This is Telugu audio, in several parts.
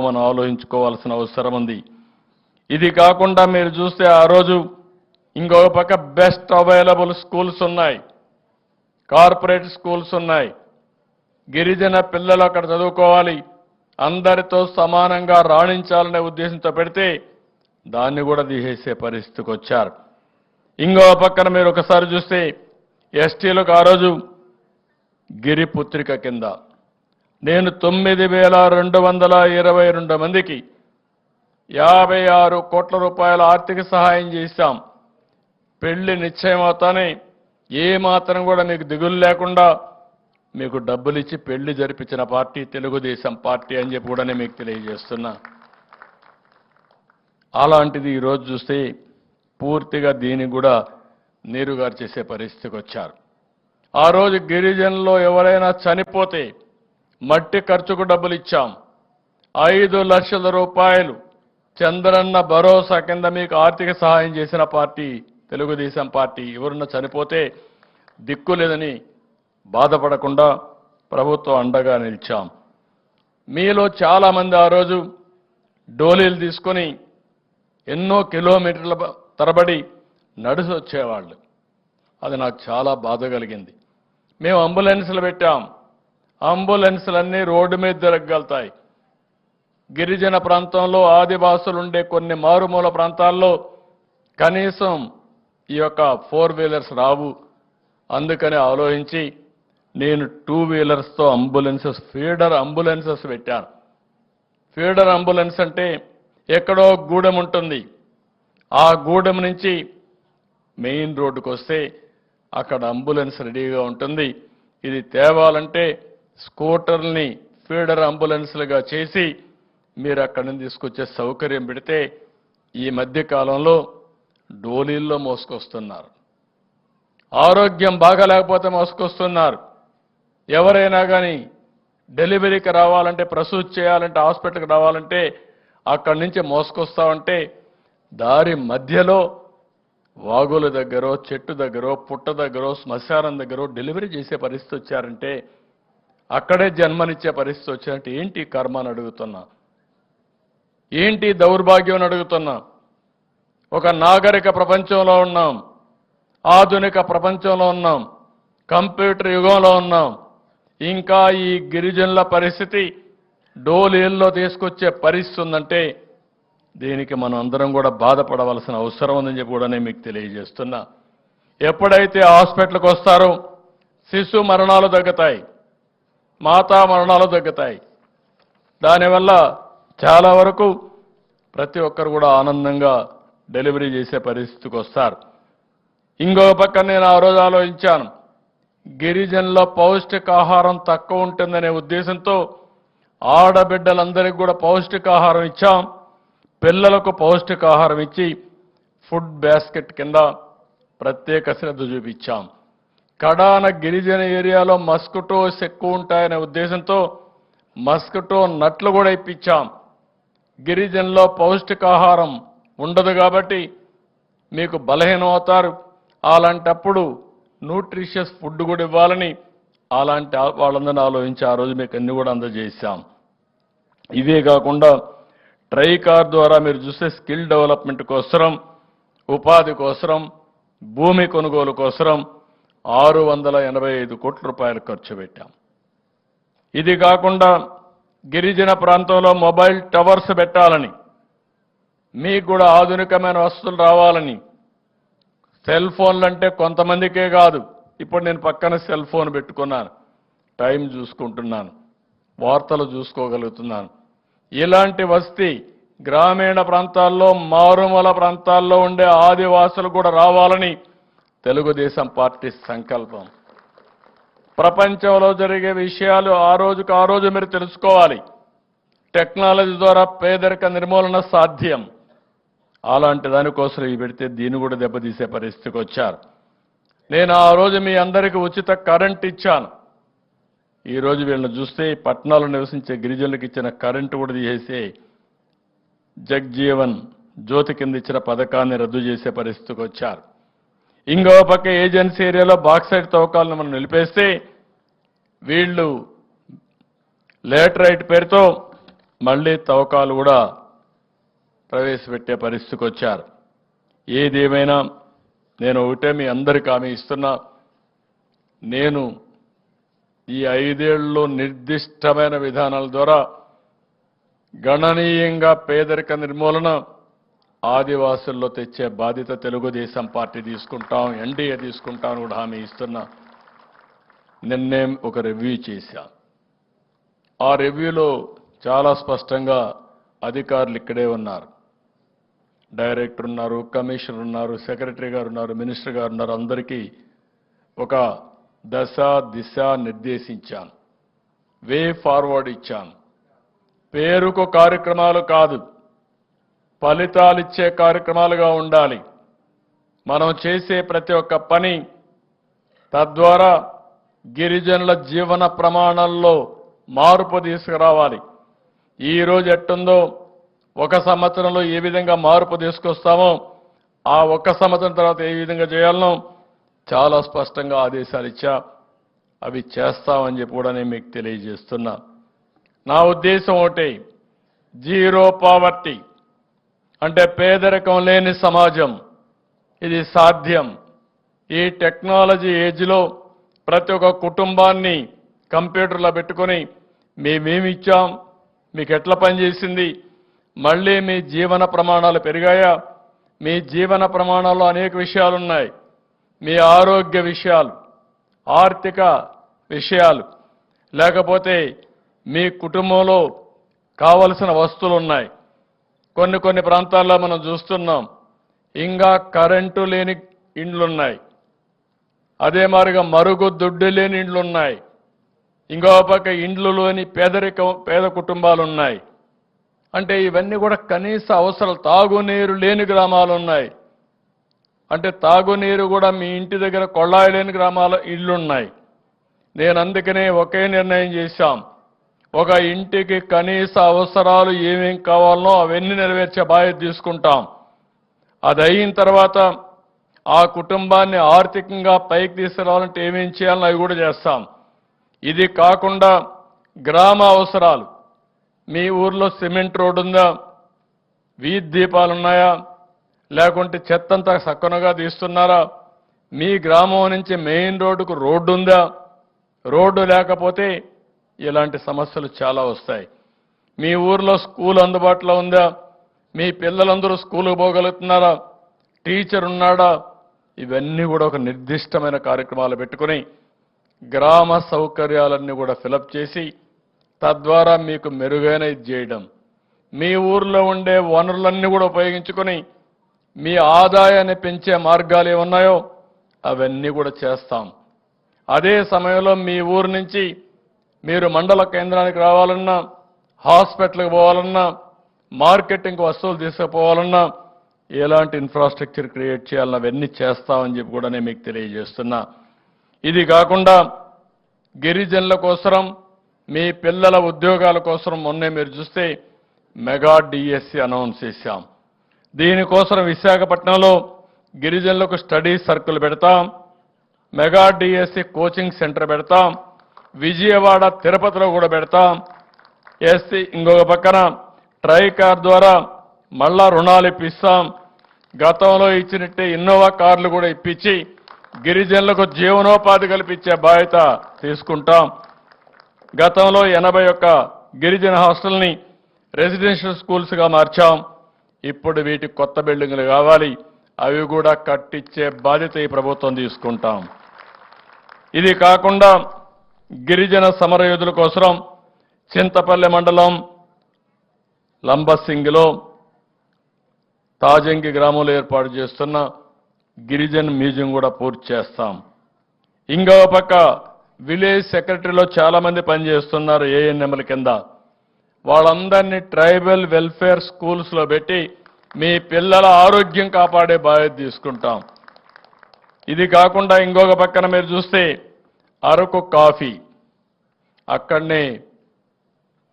మనం ఆలోచించుకోవాల్సిన అవసరం ఉంది. ఇది కాకుండా మీరు చూస్తే ఆ రోజు ఇంకొక పక్క బెస్ట్ అవైలబుల్ స్కూల్స్ ఉన్నాయి. కార్పొరేట్ స్కూల్స్ ఉన్నాయి. గిరిజన పిల్లలు అక్కడ చదువుకోవాలి. అందరితో సమానంగా రాణించాలనే ఉద్దేశంతో పెడితే దాన్ని కూడా తీసేసే పరిస్థితికి వచ్చారు. ఇంకో పక్కన మీరు ఒకసారి చూస్తే ఎస్టీలకు ఆ రోజు గిరిపుత్రిక కింద నేను తొమ్మిది వేల రెండు వందల ఇరవై రెండు మందికి యాభై ఆరు కోట్ల రూపాయల ఆర్థిక సహాయం చేశాం. పెళ్ళి నిశ్చయమవుతానే ఏ మాత్రం కూడా మీకు దిగులు లేకుండా మీకు డబ్బులు ఇచ్చి పెళ్ళి జరిపించిన పార్టీ తెలుగుదేశం పార్టీ అని చెప్పి కూడా నేను మీకు తెలియజేస్తున్నా. అలాంటిది ఈరోజు చూస్తే పూర్తిగా దీనికి కూడా నీరుగారు చేసే పరిస్థితికి వచ్చారు. ఆ రోజు గిరిజనులో ఎవరైనా చనిపోతే మట్టి ఖర్చుకు డబ్బులు ఇచ్చాం. ఐదు లక్షల రూపాయలు. చంద్రన్న భరోసా కింద మీకు ఆర్థిక సహాయం చేసిన పార్టీ తెలుగుదేశం పార్టీ ఎవరున్నా చనిపోతే దిక్కు లేదని బాధపడకుండా ప్రభుత్వం అండగా నిలిచాం. మీలో చాలామంది ఆ రోజు డోలీలు తీసుకొని ఎన్నో కిలోమీటర్ల తరబడి నడిచి వచ్చేవాళ్ళు. అది నాకు చాలా బాధ కలిగింది. మేము అంబులెన్స్లు పెట్టాం. అంబులెన్స్లన్నీ రోడ్డు మీద తిరగలుగుతాయి గిరిజన ప్రాంతంలో ఆదివాసులు ఉండే కొన్ని మారుమూల ప్రాంతాల్లో కనీసం ఈ యొక్క ఫోర్ వీలర్స్ రావు. అందుకని ఆలోచించి నేను టూ వీలర్స్తో అంబులెన్సెస్ ఫీడర్ అంబులెన్సెస్ పెట్టాను. ఫీడర్ అంబులెన్స్ అంటే ఎక్కడో గూడెం ఉంటుంది. ఆ గూడెం నుంచి మెయిన్ రోడ్డుకు వస్తే అక్కడ అంబులెన్స్ రెడీగా ఉంటుంది. ఇది తేవాలంటే స్కూటర్ని ఫీడర్ అంబులెన్స్లుగా చేసి మీరు అక్కడి నుంచి తీసుకొచ్చే సౌకర్యం పెడితే ఈ మధ్య కాలంలో డోలీల్లో మోసుకొస్తున్నారు. ఆరోగ్యం బాగాలేకపోతే మోసుకొస్తున్నారు. ఎవరైనా కానీ డెలివరీకి రావాలంటే ప్రసూతి చేయాలంటే హాస్పిటల్కి రావాలంటే అక్కడి నుంచి మోసుకొస్తామంటే దారి మధ్యలో వాగుల దగ్గర చెట్టు దగ్గర పుట్ట దగ్గర శ్మశానం దగ్గర డెలివరీ చేసే పరిస్థితి వచ్చారంటే అక్కడే జన్మనిచ్చే పరిస్థితి వచ్చినట్టు ఏంటి కర్మ అని అడుగుతున్నా? ఏంటి దౌర్భాగ్యం అని అడుగుతున్నా? ఒక నాగరిక ప్రపంచంలో ఉన్నాం. ఆధునిక ప్రపంచంలో ఉన్నాం. కంప్యూటర్ యుగంలో ఉన్నాం. ఇంకా ఈ గిరిజనుల పరిస్థితి డోలేల్లో తీసుకొచ్చే పరిస్థితి ఉందంటే దీనికి మనం అందరం కూడా బాధపడవలసిన అవసరం ఉందని చెప్పి కూడా నేను మీకు తెలియజేస్తున్నా. ఎప్పుడైతే హాస్పిటల్కి వస్తారో శిశు మరణాలు తగ్గుతాయి. మాతా మరణాలు తగ్గుతాయి. దానివల్ల చాలా వరకు ప్రతి ఒక్కరు కూడా ఆనందంగా డెలివరీ చేసే పరిస్థితికి వస్తారు. ఇంకొక పక్క నేను ఆ రోజు ఆలోచించాను. గిరిజనుల పౌష్టికాహారం తక్కువ ఉంటుందనే ఉద్దేశంతో ఆడబిడ్డలందరికీ కూడా పౌష్టికాహారం ఇచ్చాం. పిల్లలకు పౌష్టికాహారం ఇచ్చి ఫుడ్ బాస్కెట్ కింద ప్రత్యేక శ్రద్ధ చూపించాం. కడాన గిరిజన ఏరియాలో మస్కిటోస్ ఎక్కువ ఉంటాయనే ఉద్దేశంతో మస్కిటో నట్లు కూడా ఇప్పించాం. గిరిజనులో పౌష్టికాహారం ఉండదు కాబట్టి మీకు బలహీనం అవుతారు. అలాంటప్పుడు న్యూట్రిషియస్ ఫుడ్ కూడా ఇవ్వాలని అలాంటి వాళ్ళందరినీ ఆలోచించి ఆ రోజు మీకు అన్ని కూడా అందజేశాం. ఇవే కాకుండా ట్రై కార్ ద్వారా మీరు చూస్తే స్కిల్ డెవలప్మెంట్ కోసరం ఉపాధి కోసరం భూమి కొనుగోలు కోసరం ఆరు వందల ఎనభై ఐదు కోట్ల రూపాయలు ఖర్చు పెట్టాం. ఇది కాకుండా గిరిజన ప్రాంతంలో మొబైల్ టవర్స్ పెట్టాలని మీకు కూడా ఆధునికమైన వస్తువులు రావాలని. సెల్ ఫోన్లు అంటే కొంతమందికే కాదు ఇప్పుడు నేను పక్కన సెల్ ఫోన్ పెట్టుకున్నాను టైం చూసుకుంటున్నాను వార్తలు చూసుకోగలుగుతున్నాను. ఇలాంటి వస్తీ గ్రామీణ ప్రాంతాల్లో మారుమూల ప్రాంతాల్లో ఉండే ఆదివాసులు కూడా రావాలని తెలుగుదేశం పార్టీ సంకల్పం. ప్రపంచంలో జరిగే విషయాలు ఆ రోజుకు ఆ రోజు మీరు తెలుసుకోవాలి. టెక్నాలజీ ద్వారా పేదరిక నిర్మూలన సాధ్యం. అలాంటి దానికోసం ఇవి పెడితే దీన్ని కూడా దెబ్బతీసే పరిస్థితికి వచ్చారు. నేను ఆ రోజు మీ అందరికీ ఉచిత కరెంట్ ఇచ్చాను. ఈరోజు వీళ్ళని చూస్తే పట్టణాల్లో నివసించే గిరిజనులకు ఇచ్చిన కరెంటు కూడా తీసేసి జగ్జీవన్ జ్యోతి కింద ఇచ్చిన పథకాన్ని రద్దు చేసే పరిస్థితికి వచ్చారు. ఇంకో పక్క ఏజెన్సీ ఏరియాలో బాక్సైడ్ తవ్వకాలను మనం నిలిపేస్తే వీళ్ళు లేటరైట్ పేరుతో మళ్ళీ తవ్వకాలు కూడా ప్రవేశపెట్టే పరిస్థితికి వచ్చారు. ఏదేమైనా నేను ఒకటే మీ అందరికీ హామీ ఇస్తున్నా. నేను ఈ ఐదేళ్ళలో నిర్దిష్టమైన విధానాల ద్వారా గణనీయంగా పేదరిక నిర్మూలన ఆదివాసుల్లో తెచ్చే బాధ్యత తెలుగుదేశం పార్టీ తీసుకుంటాం ఎన్డీఏ తీసుకుంటాం కూడా హామీ ఇస్తున్నా. నిన్నే ఒక రివ్యూ చేశా. ఆ రివ్యూలో చాలా స్పష్టంగా అధికారులు ఇక్కడే ఉన్నారు. డైరెక్టర్ ఉన్నారు కమిషనర్ ఉన్నారు సెక్రటరీ గారు ఉన్నారు మినిస్టర్ గారు ఉన్నారు. అందరికీ ఒక దశ దిశ నిర్దేశించాను వే ఫార్వర్డ్ ఇచ్చాను పేరుకు కార్యక్రమాలు కాదు. ఫలితాలిచ్చే కార్యక్రమాలుగా ఉండాలి. మనం చేసే ప్రతి ఒక్క పని తద్వారా గిరిజనుల జీవన ప్రమాణాల్లో మార్పు తీసుకురావాలి. ఈ రోజు ఎట్టుందో ఒక సంవత్సరంలో ఏ విధంగా మార్పు తీసుకొస్తామో ఆ ఒక్క సంవత్సరం తర్వాత ఏ విధంగా చేయాలనో చాలా స్పష్టంగా ఆదేశాలు ఇచ్చా. అవి చేస్తామని చెప్పి కూడా నేను మీకు తెలియజేస్తున్నా. నా ఉద్దేశం ఒకటి జీరో పావర్టీ. అంటే పేదరికం లేని సమాజం. ఇది సాధ్యం. ఈ టెక్నాలజీ ఏజ్లో ప్రతి ఒక్క కుటుంబాన్ని కంప్యూటర్లో పెట్టుకొని మేమేమిచ్చాం మీకు ఎట్లా పనిచేసింది మళ్ళీ మీ జీవన ప్రమాణాలు పెరిగాయా? మీ జీవన ప్రమాణాల్లో అనేక విషయాలు ఉన్నాయి మీ ఆరోగ్య విషయాలు ఆర్థిక విషయాలు లేకపోతే మీ కుటుంబంలో కావలసిన వస్తువులు ఉన్నాయి కొన్ని కొన్ని ప్రాంతాల్లో మనం చూస్తున్నాం. ఇంకా కరెంటు లేని ఇండ్లున్నాయి. అదే మారిగా మరుగు దుడ్డు లేని ఇండ్లున్నాయి. ఇంకో పక్క ఇండ్లు లేని పేద కుటుంబాలు ఉన్నాయి అంటే ఇవన్నీ కూడా కనీస అవసరాలు తాగునీరు లేని గ్రామాలు ఉన్నాయి అంటే తాగునీరు కూడా మీ ఇంటి దగ్గర కొళ్ళాయి లేని గ్రామాల ఇళ్ళున్నాయి. నేను అందుకనే ఒకే నిర్ణయం చేశాం. ఒక ఇంటికి కనీస అవసరాలు ఏమేం కావాలనో అవన్నీ నెరవేర్చే బాధ్యత తీసుకుంటాం. అది అయిన తర్వాత ఆ కుటుంబాన్ని ఆర్థికంగా పైకి తీసుకురావాలంటే ఏమేం చేయాలని అవి కూడా చేస్తాం. ఇది కాకుండా గ్రామ అవసరాలు. మీ ఊర్లో సిమెంట్ రోడ్డు ఉందా? వీధి దీపాలు ఉన్నాయా? లేకుంటే చెత్తంతా సక్కనగా తీస్తున్నారా? మీ గ్రామం నుంచి మెయిన్ రోడ్డుకు రోడ్డు ఉందా? రోడ్డు లేకపోతే ఇలాంటి సమస్యలు చాలా వస్తాయి. మీ ఊర్లో స్కూల్ అందుబాటులో ఉందా? మీ పిల్లలందరూ స్కూల్కి పోగలుగుతున్నారా? టీచర్ ఉన్నాడా? ఇవన్నీ కూడా ఒక నిర్దిష్టమైన కార్యక్రమాలు పెట్టుకుని గ్రామ సౌకర్యాలన్నీ కూడా ఫిలప్ చేసి తద్వారా మీకు మెరుగైన ఇది చేయడం. మీ ఊర్లో ఉండే వనరులన్నీ కూడా ఉపయోగించుకొని మీ ఆదాయాన్ని పెంచే మార్గాలు ఏమున్నాయో అవన్నీ కూడా చేస్తాం. అదే సమయంలో మీ ఊరు నుంచి మీరు మండల కేంద్రానికి రావాలన్నా హాస్పిటల్కి పోవాలన్నా మార్కెటింగ్ వస్తువులు తీసుకుపోవాలన్నా ఎలాంటి ఇన్ఫ్రాస్ట్రక్చర్ క్రియేట్ చేయాలన్నా అవన్నీ చేస్తామని చెప్పి కూడా నేను మీకు తెలియజేస్తున్నా. ఇది కాకుండా గిరిజనుల కోసరం మీ పిల్లల ఉద్యోగాల కోసం మొన్నే మీరు చూస్తే మెగా డిఎస్సి అనౌన్స్ చేశాం. దీనికోసం విశాఖపట్నంలో గిరిజనులకు స్టడీ సర్కిల్ పెడతాం మెగా డిఎస్సి కోచింగ్ సెంటర్ పెడతాం విజయవాడ తిరుపతిలో కూడా పెడతాం. ఎస్సీ ఇంకొక పక్కన ట్రైకార్ ద్వారా మళ్ళా రుణాలు ఇప్పిస్తాం. గతంలో ఇచ్చినట్టే ఇన్నోవా కార్లు కూడా ఇప్పించి గిరిజనులకు జీవనోపాధి కల్పించే బాధ్యత తీసుకుంటాం. గతంలో ఎనభై ఒక్క గిరిజన హాస్టల్ని రెసిడెన్షియల్ స్కూల్స్గా మార్చాం. ఇప్పుడు వీటికి కొత్త బిల్డింగులు కావాలి. అవి కూడా కట్టించే బాధ్యత ఈ ప్రభుత్వం తీసుకుంటాం. ఇది కాకుండా గిరిజన సమరయోధుల కోసం చింతపల్లి మండలం లంబసింగిలో తాజంగి గ్రామంలో ఏర్పాటు చేస్తున్న గిరిజన్ మ్యూజియం కూడా పూర్తి చేస్తాం. ఇంకో పక్క విలేజ్ సెక్రటరీలో చాలా మంది పనిచేస్తున్నారు ఏఎన్ఎంల కింద. వాళ్ళందరినీ ట్రైబల్ వెల్ఫేర్ స్కూల్స్లో పెట్టి మీ పిల్లల ఆరోగ్యం కాపాడే బాధ్యత తీసుకుంటాం. ఇది కాకుండా ఇంకొక పక్కన మీరు చూస్తే అరకు కాఫీ అక్కడనే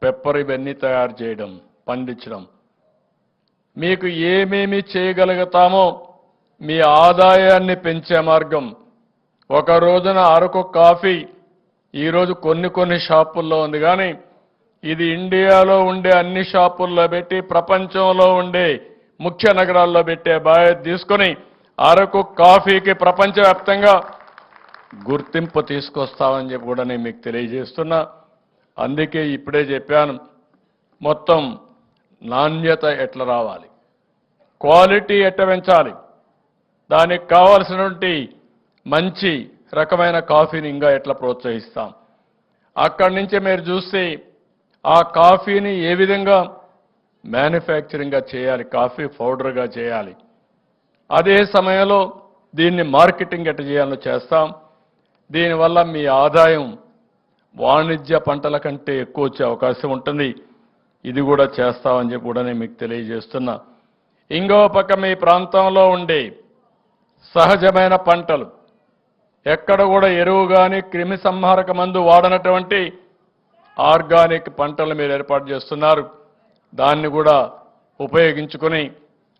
పెప్పర్ ఇవన్నీ తయారు చేయడం పండించడం. మీకు ఏమేమి చేయగలుగుతామో మీ ఆదాయాన్ని పెంచే మార్గం. ఒక రోజున అరకు కాఫీ ఈరోజు కొన్ని కొన్ని షాపుల్లో ఉంది కానీ ఇది ఇండియాలో ఉండే అన్ని షాపుల్లో పెట్టి ప్రపంచంలో ఉండే ముఖ్య నగరాల్లో పెట్టే బాధ్యత తీసుకొని అరకు కాఫీకి ప్రపంచవ్యాప్తంగా గుర్తింపు తీసుకొస్తామని చెప్పి కూడా నేను మీకు తెలియజేస్తున్నా. అందుకే ఇప్పుడే చెప్పాను మొత్తం నాణ్యత ఎట్లా రావాలి? క్వాలిటీ ఎట్లా పెంచాలి? దానికి కావలసినటువంటి మంచి రకమైన కాఫీని ఇంకా ఎట్లా ప్రోత్సహిస్తాం? అక్కడి నుంచి మీరు చూస్తే ఆ కాఫీని ఏ విధంగా మ్యానుఫ్యాక్చరింగ్గా చేయాలి కాఫీ పౌడర్గా చేయాలి? అదే సమయంలో దీన్ని మార్కెటింగ్ ఎట్ట చేయాలో చేస్తాం. దీనివల్ల మీ ఆదాయం వాణిజ్య పంటల కంటే ఎక్కువ వచ్చే అవకాశం ఉంటుంది. ఇది కూడా చేస్తామని చెప్పి కూడా నేను మీకు తెలియజేస్తున్నా. ఇంకో పక్క మీ ప్రాంతంలో ఉండే సహజమైన పంటలు ఎక్కడ కూడా ఎరువు కానీ క్రిమి సంహారక మందు వాడనటువంటి ఆర్గానిక్ పంటలు మీరు ఏర్పాటు చేస్తున్నారు. దాన్ని కూడా ఉపయోగించుకొని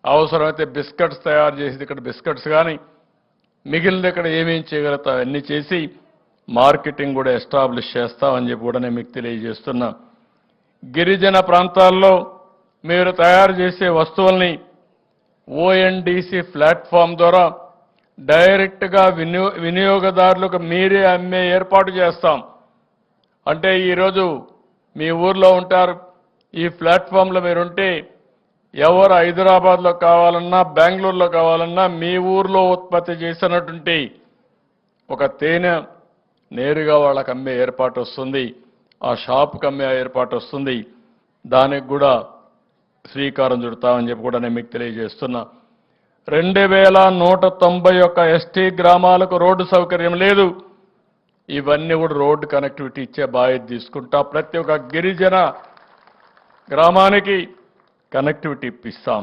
అవసరమైతే బిస్కెట్స్ తయారు చేసి ఇక్కడ బిస్కెట్స్ కానీ మిగిలిన ఇక్కడ ఏమేం చేయగలుగుతాం అన్నీ చేసి మార్కెటింగ్ కూడా ఎస్టాబ్లిష్ చేస్తామని చెప్పి కూడా నేను మీకు తెలియజేస్తున్నా. గిరిజన ప్రాంతాల్లో మీరు తయారు చేసే వస్తువుల్ని ఓఎన్డీసీ ప్లాట్ఫామ్ ద్వారా డైరెక్ట్గా వినియో వినియోగదారులకు మీరే అమ్మే ఏర్పాటు చేస్తాం. అంటే ఈరోజు మీ ఊర్లో ఉంటారు ఈ ప్లాట్ఫామ్లో మీరుంటే ఎవరు హైదరాబాద్లో కావాలన్నా బెంగళూరులో కావాలన్నా మీ ఊర్లో ఉత్పత్తి చేసినటువంటి ఒక తేనె నేరుగా వాళ్ళకి అమ్మే ఏర్పాటు వస్తుంది. ఆ షాప్కి అమ్మే ఏర్పాటు వస్తుంది. దానికి కూడా శ్రీకారం చుడతామని చెప్పి కూడా నేను మీకు తెలియజేస్తున్నా. రెండు వేల నూట తొంభై ఒక్క ఎస్టీ గ్రామాలకు రోడ్డు సౌకర్యం లేదు. ఇవన్నీ కూడా రోడ్డు కనెక్టివిటీ ఇచ్చే బాధ్యత తీసుకుంటా. ప్రతి ఒక్క గిరిజన గ్రామానికి కనెక్టివిటీ ఇప్పిస్తాం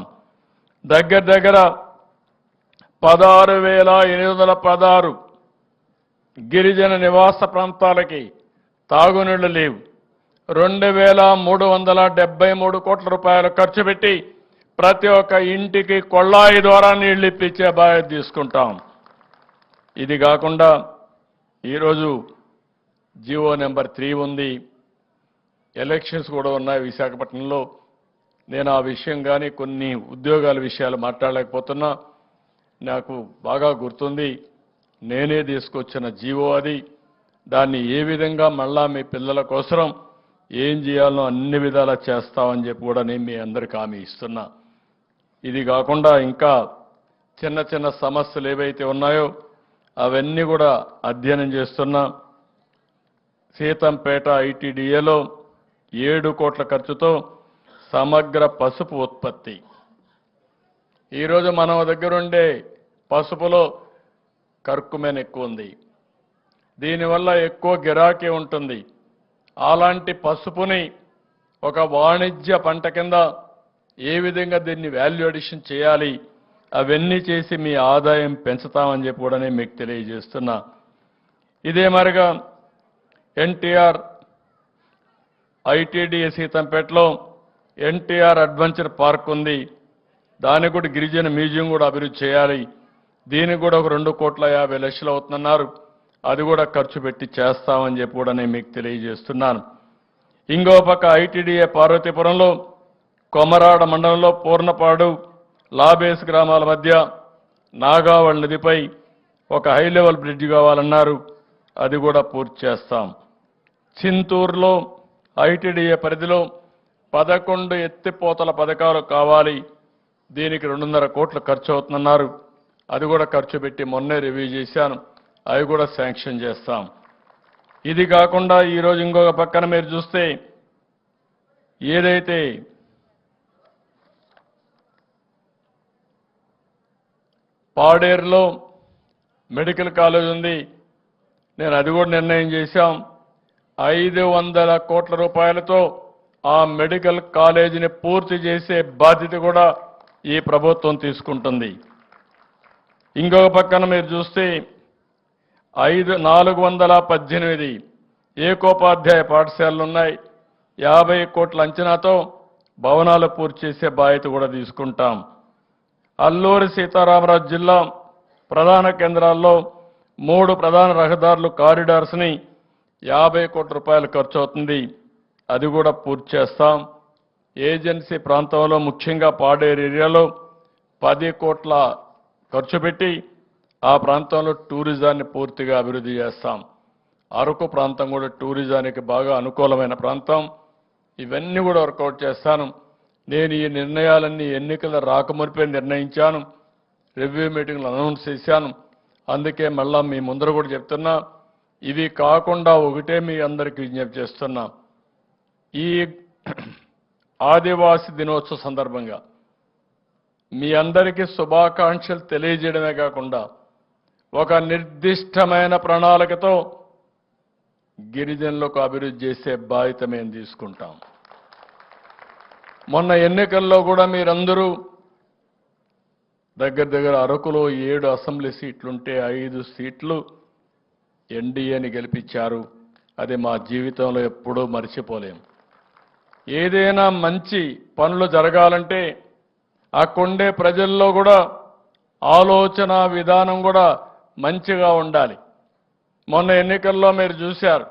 దగ్గర దగ్గర పదహారు వేల ఎనిమిది వందల పదహారు గిరిజన నివాస ప్రాంతాలకి తాగునీళ్ళు లేవు. రెండు వేల మూడు వందల డెబ్బై మూడు కోట్ల రూపాయలు ఖర్చు పెట్టి ప్రతి ఒక్క ఇంటికి కొళ్ళాయి ద్వారా నీళ్ళు ఇప్పించే బాధ్యత తీసుకుంటాం. ఇది కాకుండా ఈరోజు జియో నెంబర్ త్రీ ఉంది. ఎలక్షన్స్ కూడా ఉన్నాయి విశాఖపట్నంలో. నేను ఆ విషయం కానీ కొన్ని ఉద్యోగాల విషయాలు మాట్లాడలేకపోతున్నా. నాకు బాగా గుర్తుంది. నేనే తీసుకొచ్చిన జీవో అది. దాన్ని ఏ విధంగా మళ్ళా మీ పిల్లల కోసం ఏం చేయాలో అన్ని విధాలా చేస్తామని చెప్పి కూడా నేను మీ అందరికి హామీ ఇస్తున్నా. ఇది కాకుండా ఇంకా చిన్న చిన్న సమస్యలు ఏవైతే ఉన్నాయో అవన్నీ కూడా అధ్యయనం చేస్తున్నా. సీతంపేట ఐటీడీఏలో ఏడు కోట్ల ఖర్చుతో సమగ్ర పసుపు ఉత్పత్తి. ఈరోజు మన దగ్గర ఉండే పసుపులో కర్కుమెన్ ఎక్కువ ఉంది దీనివల్ల ఎక్కువ గిరాకీ ఉంటుంది. అలాంటి పసుపుని ఒక వాణిజ్య పంట కింద ఏ విధంగా దీన్ని వాల్యూ అడిషన్ చేయాలి అవన్నీ చేసి మీ ఆదాయం పెంచుతామని చెప్పి కూడా నేను మీకు తెలియజేస్తున్నా. ఇదే మరిగా ఎన్టీఆర్ ఐటీడీ సీతంపేటలో ఎన్టీఆర్ అడ్వెంచర్ పార్క్ ఉంది. దానికి కూడా గిరిజన మ్యూజియం కూడా అభివృద్ధి చేయాలి. దీనికి కూడా ఒక రెండు కోట్ల యాభై లక్షలు అవుతుందన్నారు. అది కూడా ఖర్చు పెట్టి చేస్తామని చెప్పి కూడా నేను మీకు తెలియజేస్తున్నాను. ఇంకో పక్క ఐటీడీఏ పార్వతీపురంలో కొమరాడ మండలంలో పూర్ణపాడు లాబేస్ గ్రామాల మధ్య నాగావళ్ నదిపై ఒక హై లెవెల్ బ్రిడ్జ్ కావాలన్నారు. అది కూడా పూర్తి చేస్తాం. చింతూరులో ఐటీడీఏ పరిధిలో పదకొండు ఎత్తిపోతల పథకాలు కావాలి. దీనికి రెండున్నర కోట్లు ఖర్చు అవుతుందన్నారు అది కూడా ఖర్చు పెట్టి మొన్నే రివ్యూ చేశాను. అవి కూడా శాంక్షన్ చేస్తాం. ఇది కాకుండా ఈరోజు ఇంకొక పక్కన మీరు చూస్తే ఏదైతే పాడేరులో మెడికల్ కాలేజ్ ఉంది నేను అది కూడా నిర్ణయం చేశాం. ఐదు వందల కోట్ల రూపాయలతో ఆ మెడికల్ కాలేజీని పూర్తి చేసే బాధ్యత కూడా ఈ ప్రభుత్వం తీసుకుంటుంది. ఇంకొక పక్కన మీరు చూస్తే ఐదు నాలుగు వందల పద్దెనిమిది ఏకోపాధ్యాయ పాఠశాలలు ఉన్నాయి. యాభై కోట్ల అంచనాతో భవనాలు పూర్తి చేసే బాధ్యత కూడా తీసుకుంటాం. అల్లూరి సీతారామరాజు జిల్లా ప్రధాన కేంద్రాల్లో మూడు ప్రధాన రహదారులు కారిడార్స్ని యాభై కోట్ల రూపాయలు ఖర్చు అవుతుంది. అది కూడా పూర్తి చేస్తాం. ఏజెన్సీ ప్రాంతంలో ముఖ్యంగా పాడేరు ఏరియాలో పది కోట్ల ఖర్చు పెట్టి ఆ ప్రాంతంలో టూరిజాన్ని పూర్తిగా అభివృద్ధి చేస్తాం. అరకు ప్రాంతం కూడా టూరిజానికి బాగా అనుకూలమైన ప్రాంతం. ఇవన్నీ కూడా వర్కౌట్ చేస్తాను. నేను ఈ నిర్ణయాలన్నీ ఎన్నికల రాకమునిపై నిర్ణయించాను. రివ్యూ మీటింగ్లు అనౌన్స్ చేశాను. అందుకే మళ్ళా మీ ముందర కూడా చెప్తున్నా. ఇవి కాకుండా ఒకటే మీ అందరికీ విజ్ఞప్తి చేస్తున్నా. ఈ ఆదివాసి దినోత్సవ సందర్భంగా మీ అందరికీ శుభాకాంక్షలు తెలియజేయడమే కాకుండా ఒక నిర్దిష్టమైన ప్రణాళికతో గిరిజనులకు అభివృద్ధి చేసే బాధ్యత మేము తీసుకుంటాం. మొన్న ఎన్నికల్లో కూడా మీరందరూ దగ్గర దగ్గర అరకులో ఏడు అసెంబ్లీ సీట్లుంటే ఐదు సీట్లు ఎన్డీఏని గెలిపించారు. అది మా జీవితంలో ఎప్పుడూ మర్చిపోలేం. ఏదైనా మంచి పనులు జరగాలంటే అక్కడుండే ప్రజల్లో కూడా ఆలోచన విధానం కూడా మంచిగా ఉండాలి. మొన్న ఎన్నికల్లో మీరు చూశారు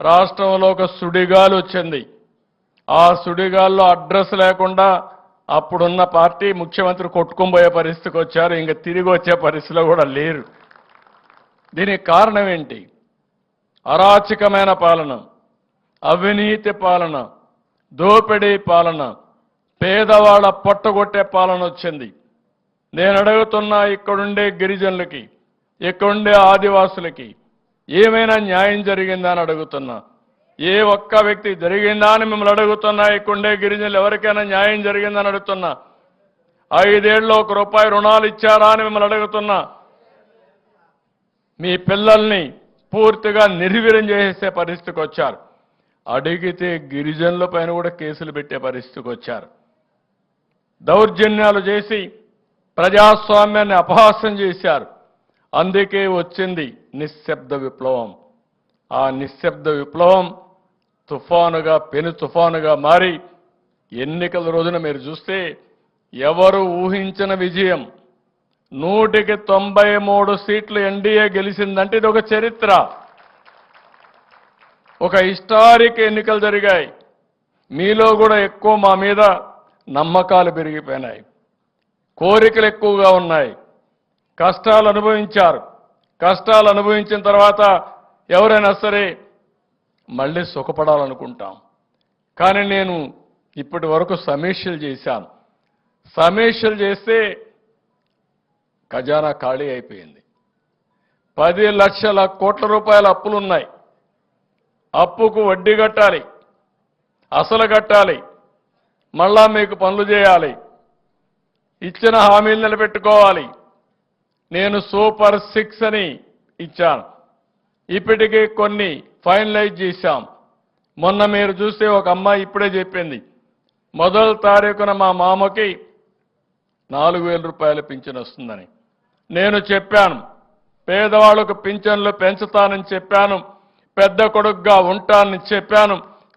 రాష్ట్రంలో ఒక సుడిగాలు వచ్చింది. ఆ సుడిగాల్లో అడ్రస్ లేకుండా అప్పుడున్న పార్టీ ముఖ్యమంత్రి కొట్టుకుపోయే పరిస్థితికి వచ్చారు ఇంకా తిరిగి వచ్చే పరిస్థితిలో కూడా లేరు. దీనికి కారణం ఏంటి? అరాచకమైన పాలన అవినీతి పాలన దోపిడీ పాలన పేదవాళ్ళ పొట్టగొట్టే పాలన వచ్చింది. నేను అడుగుతున్నా ఇక్కడుండే గిరిజనులకి ఇక్కడుండే ఆదివాసులకి ఏమైనా న్యాయం జరిగిందా అని అడుగుతున్నా. ఏ ఒక్క వ్యక్తి జరిగిందా అని మిమ్మల్ని అడుగుతున్నా ఇక్కడుండే గిరిజనులు ఎవరికైనా న్యాయం జరిగిందని అడుగుతున్నా. ఐదేళ్ళు ఒక రూపాయి రుణాలు ఇచ్చారా అని మిమ్మల్ని అడుగుతున్నా. మీ పిల్లల్ని పూర్తిగా నిర్వీర్యం చేసే పరిస్థితికి వచ్చారు. అడిగితే గిరిజనుల పైన కూడా కేసులు పెట్టే పరిస్థితికి వచ్చారు. దౌర్జన్యాలు చేసి ప్రజాస్వామ్యాన్ని అపహాస్యం చేశారు. అందుకే వచ్చింది నిశ్శబ్ద విప్లవం. ఆ నిశ్శబ్ద విప్లవం తుఫానుగా పెను తుఫానుగా మారి ఎన్నికల రోజున మీరు చూస్తే ఎవరు ఊహించిన విజయం? నూటికి తొంభై మూడు సీట్లు ఎన్డీఏ గెలిచిందంటే ఇది ఒక చరిత్ర. ఒక హిస్టారిక్ ఎన్నికలు జరిగాయి. మీలో కూడా ఎక్కువ మా మీద నమ్మకాలు పెరిగిపోయినాయి. కోరికలు ఎక్కువగా ఉన్నాయి. కష్టాలు అనుభవించారు. కష్టాలు అనుభవించిన తర్వాత ఎవరైనా సరే మళ్ళీ సుఖపడాలనుకుంటాం. కానీ నేను ఇప్పటి వరకు సమీక్షలు చేశాను సమీక్షలు చేస్తే ఖజానా ఖాళీ అయిపోయింది. పది లక్షల కోట్ల రూపాయల అప్పులు ఉన్నాయి అప్పుకు వడ్డీ కట్టాలి అసలు కట్టాలి మళ్ళా మీకు పనులు చేయాలి ఇచ్చిన హామీలు నిలబెట్టుకోవాలి. నేను సూపర్ సిక్స్ అని ఇచ్చాను. ఇప్పటికే కొన్ని ఫైనలైజ్ చేశాం. మొన్న మీరు చూస్తే ఒక అమ్మాయి ఇప్పుడే చెప్పింది మొదటి తారీఖున మా మామకి నాలుగు వేల రూపాయల పింఛన్ వస్తుందని. నేను చెప్పాను పేదవాళ్ళకు పింఛన్లు పెంచుతానని చెప్పాను పెద్ద కొడుకుగా ఉంటానని చెప్పాను.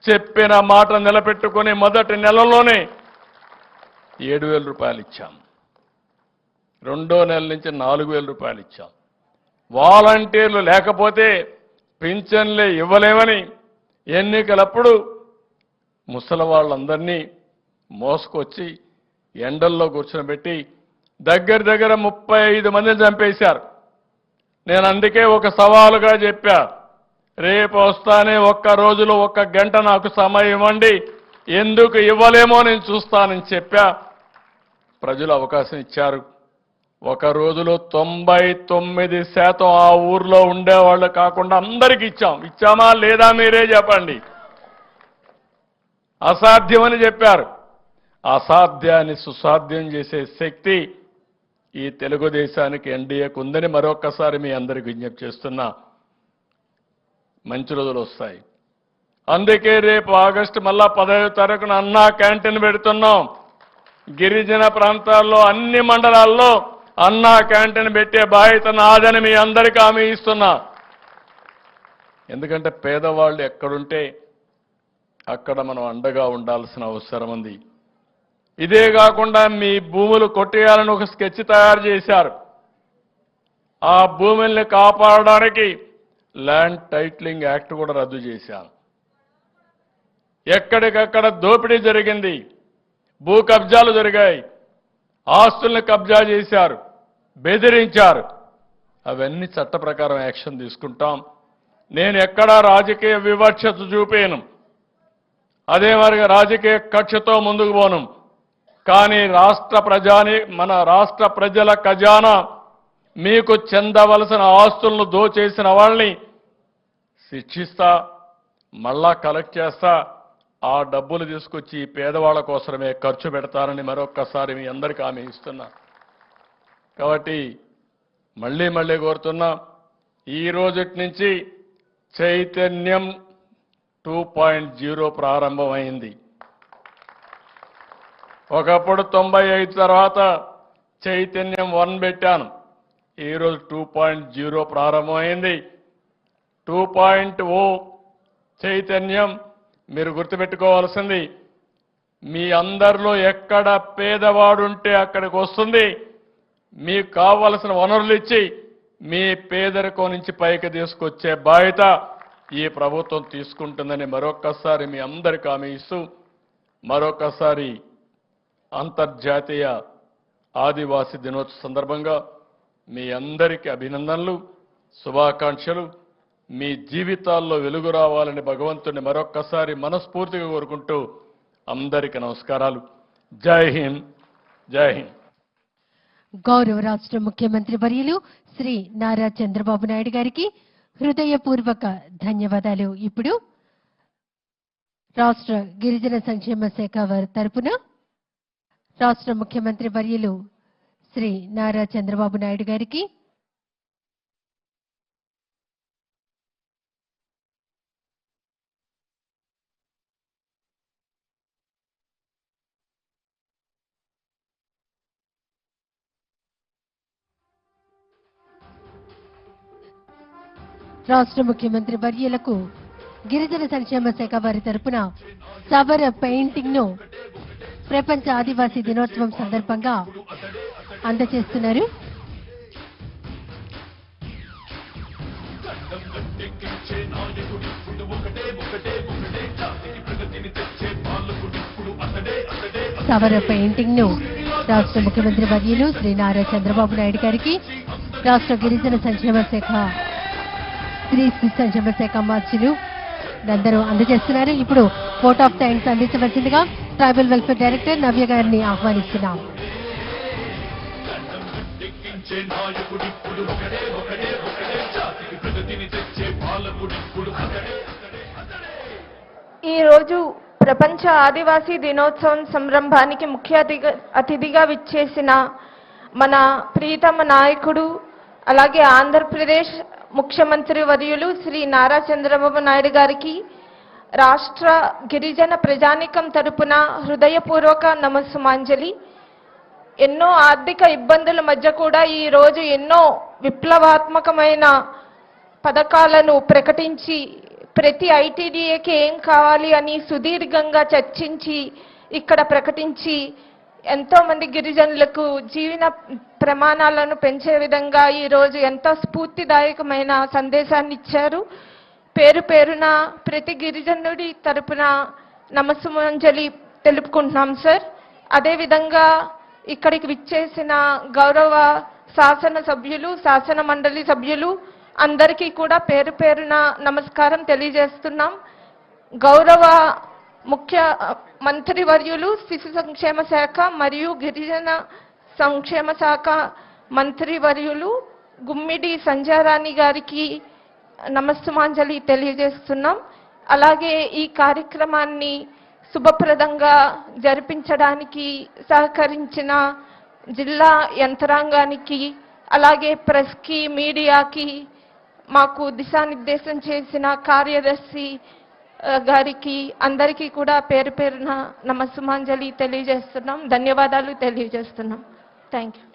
చెప్పిన మాట నిలబెట్టుకుని మొదటి నెలలోనే ఏడు వేల రూపాయలు ఇచ్చాం. రెండో నెల నుంచి నాలుగు వేల రూపాయలు ఇచ్చాం. వాలంటీర్లు లేకపోతే పింఛన్లే ఇవ్వలేమని ఎన్నికలప్పుడు ముసలి వాళ్ళందరినీ మోసుకొచ్చి ఎండల్లో కూర్చోబెట్టి దగ్గర దగ్గర ముప్పై ఐదు మందిని చంపేశారు. నేను అందుకే ఒక సవాలుగా చెప్పాను రేపు వస్తానే ఒక్క రోజులో ఒక్క గంట నాకు సమయం ఇవ్వండి. ఎందుకు ఇవ్వలేమో నేను చూస్తానని చెప్పా. ప్రజలు అవకాశం ఇచ్చారు. ఒక రోజులో తొంభై తొమ్మిది శాతం ఆ ఊర్లో ఉండేవాళ్ళు కాకుండా అందరికి ఇచ్చాం. ఇచ్చామా లేదా మీరే చెప్పండి. అసాధ్యమని చెప్పారు. అసాధ్యాన్ని సుసాధ్యం చేసే శక్తి ఈ తెలుగుదేశానికి ఎన్డీఏకు ఉందని మరొక్కసారి మీ అందరికి విజ్ఞప్తి చేస్తున్నా. మంచి రోజులు వస్తాయి. అందుకే రేపు ఆగస్టు మళ్ళా పదహైదు తారీఖున అన్నా క్యాంటీన్ పెడుతున్నాం. గిరిజన ప్రాంతాల్లో అన్ని మండలాల్లో అన్నా క్యాంటీన్ పెట్టే బాధ్యత నాదని మీ అందరికీ హామీ ఇస్తున్నా. ఎందుకంటే పేదవాళ్ళు ఎక్కడుంటే అక్కడ మనం అండగా ఉండాల్సిన అవసరం ఉంది. ఇదే కాకుండా మీ భూములు కొట్టేయాలని ఒక స్కెచ్ తయారు చేశారు. ఆ భూముల్ని కాపాడడానికి ల్యాండ్ టైటిలింగ్ యాక్ట్ కూడా రద్దు చేశాను ఎక్కడికక్కడ దోపిడీ జరిగింది. భూ కబ్జాలు జరిగాయి. ఆస్తుల్ని కబ్జా చేశారు. బెదిరించారు. అవన్నీ చట్ట ప్రకారం యాక్షన్ తీసుకుంటాం. నేను ఎక్కడా రాజకీయ వివక్షత చూపాను. అదే మరిగా రాజకీయ కక్షతో ముందుకు పోను. కానీ రాష్ట్ర ప్రజాని మన రాష్ట్ర ప్రజల ఖజానా మీకు చెందవలసిన ఆస్తులను దోచేసిన వాళ్ళని శిక్షిస్తా మళ్ళా కలెక్ట్ చేస్తా ఆ డబ్బులు తీసుకొచ్చి పేదవాళ్ళ కోసమే ఖర్చు పెడతానని మరొక్కసారి మీ అందరికీ ఆమె ఇస్తున్నా. కాబట్టి మళ్ళీ మళ్ళీ కోరుతున్నా ఈ రోజుటి నుంచి చైతన్యం టూ పాయింట్ జీరో ప్రారంభమైంది. ఒకప్పుడు తొంభై ఐదు తర్వాత చైతన్యం వన్ పెట్టాను. ఈరోజు టూ పాయింట్ జీరో ప్రారంభమైంది. టూ పాయింట్ ఓ చైతన్యం మీరు గుర్తుపెట్టుకోవాల్సింది. మీ అందరిలో ఎక్కడ పేదవాడుంటే అక్కడికి వస్తుంది మీకు కావలసిన వనరులు ఇచ్చి మీ పేదరికం నుంచి పైకి తీసుకొచ్చే బాధ్యత ఈ ప్రభుత్వం తీసుకుంటుందని మరొక్కసారి మీ అందరికి హామీ ఇస్తూ మరొకసారి అంతర్జాతీయ ఆదివాసీ దినోత్సవ సందర్భంగా మీ అందరికీ అభినందనలు శుభాకాంక్షలు. మీ జీవితాల్లో వెలుగు రావాలని భగవంతుని మరొక్కసారి మనస్ఫూర్తిగా కోరుకుంటూ అందరికీ నమస్కారాలు. జై హింద్. జై హింద్. గౌరవ రాష్ట్ర ముఖ్యమంత్రి వర్యులు శ్రీ నారా చంద్రబాబు నాయుడు గారికి హృదయపూర్వక ధన్యవాదాలు. ఇప్పుడు రాష్ట్ర గిరిజన సంక్షేమ శాఖ వారి తరపున రాష్ట్ర ముఖ్యమంత్రి వర్యులు శ్రీ నారా చంద్రబాబు నాయుడు గారికి రాష్ట్ర ముఖ్యమంత్రి వర్యలకు గిరిజన సంక్షేమ శాఖ వారి తరపున సవర పెయింటింగ్ను ప్రపంచ ఆదివాసీ దినోత్సవం సందర్భంగా అందజేస్తున్నారు సవర పెయింటింగ్ను రాష్ట్ర ముఖ్యమంత్రి వర్యులు శ్రీ నారా చంద్రబాబు నాయుడు గారికి రాష్ట్ర గిరిజన సంక్షేమ శాఖ స్త్రీ శిశు సంక్షేమ శాఖ మార్చులు అందరూ అందజేస్తున్నారు. ఇప్పుడు కోట్ ఆఫ్ థ్యాంక్స్ అందించవలసిందిగా ట్రైబల్ వెల్ఫేర్ డైరెక్టర్ నవ్య గారిని ఆహ్వానిస్తున్నాం. ఈరోజు ప్రపంచ ఆదివాసీ దినోత్సవం సంరంభానికి ముఖ్య అతిథిగా అతిథిగా విచ్చేసిన మన ప్రీతమ నాయకుడు అలాగే ఆంధ్రప్రదేశ్ ముఖ్యమంత్రి వర్యులు శ్రీ నారా చంద్రబాబు నాయుడు గారికి రాష్ట్ర గిరిజన ప్రజానికం తరపున హృదయపూర్వక నమస్సుమాంజలి. ఎన్నో ఆర్థిక ఇబ్బందుల మధ్య కూడా ఈ రోజు ఎన్నో విప్లవాత్మకమైన పథకాలను ప్రకటించి ప్రతి ఐటీడీఏకి ఏం కావాలి అని సుదీర్ఘంగా చర్చించి ఇక్కడ ప్రకటించి ఎంతో మంది గిరిజనులకు జీవన ప్రమాణాలను పెంచే విధంగా ఈరోజు ఎంతో స్ఫూర్తిదాయకమైన సందేశాన్ని ఇచ్చారు. పేరు పేరున ప్రతి గిరిజనుడి తరపున నమస్సుమంజలి తెలుపుకుంటున్నాం సార్. అదేవిధంగా ఇక్కడికి విచ్చేసిన గౌరవ శాసన సభ్యులు శాసన మండలి సభ్యులు అందరికీ కూడా పేరు పేరున నమస్కారం తెలియజేస్తున్నాం. గౌరవ ముఖ్య మంత్రి వర్యులు శిశు సంక్షేమ శాఖ మరియు గిరిజన సంక్షేమ శాఖ మంత్రి వర్యులు గుమ్మిడి సంజారాణి గారికి నమస్తమాంజలి తెలియజేస్తున్నాం. అలాగే ఈ కార్యక్రమాన్ని శుభప్రదంగా జరిపించడానికి సహకరించిన జిల్లా యంత్రాంగానికి అలాగే ప్రెస్కి మీడియాకి మాకు దిశానిర్దేశం చేసిన కార్యదర్శి గారికి అందరికీ కూడా పేరు పేరున నమస్సుమాంజలి తెలియజేస్తున్నాం. ధన్యవాదాలు తెలియజేస్తున్నాం. థ్యాంక్ యూ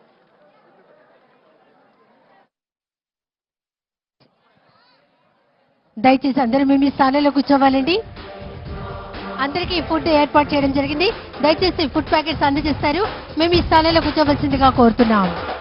దయచేసి అందరూ మేము మీ స్థానంలో కూర్చోవాలండి. అందరికీ ఫుడ్ ఏర్పాటు చేయడం జరిగింది. దయచేసి ఫుడ్ ప్యాకెట్స్ అందజేస్తారు. మేము ఈ స్థానంలో కూర్చోవలసిందిగా కోరుతున్నాము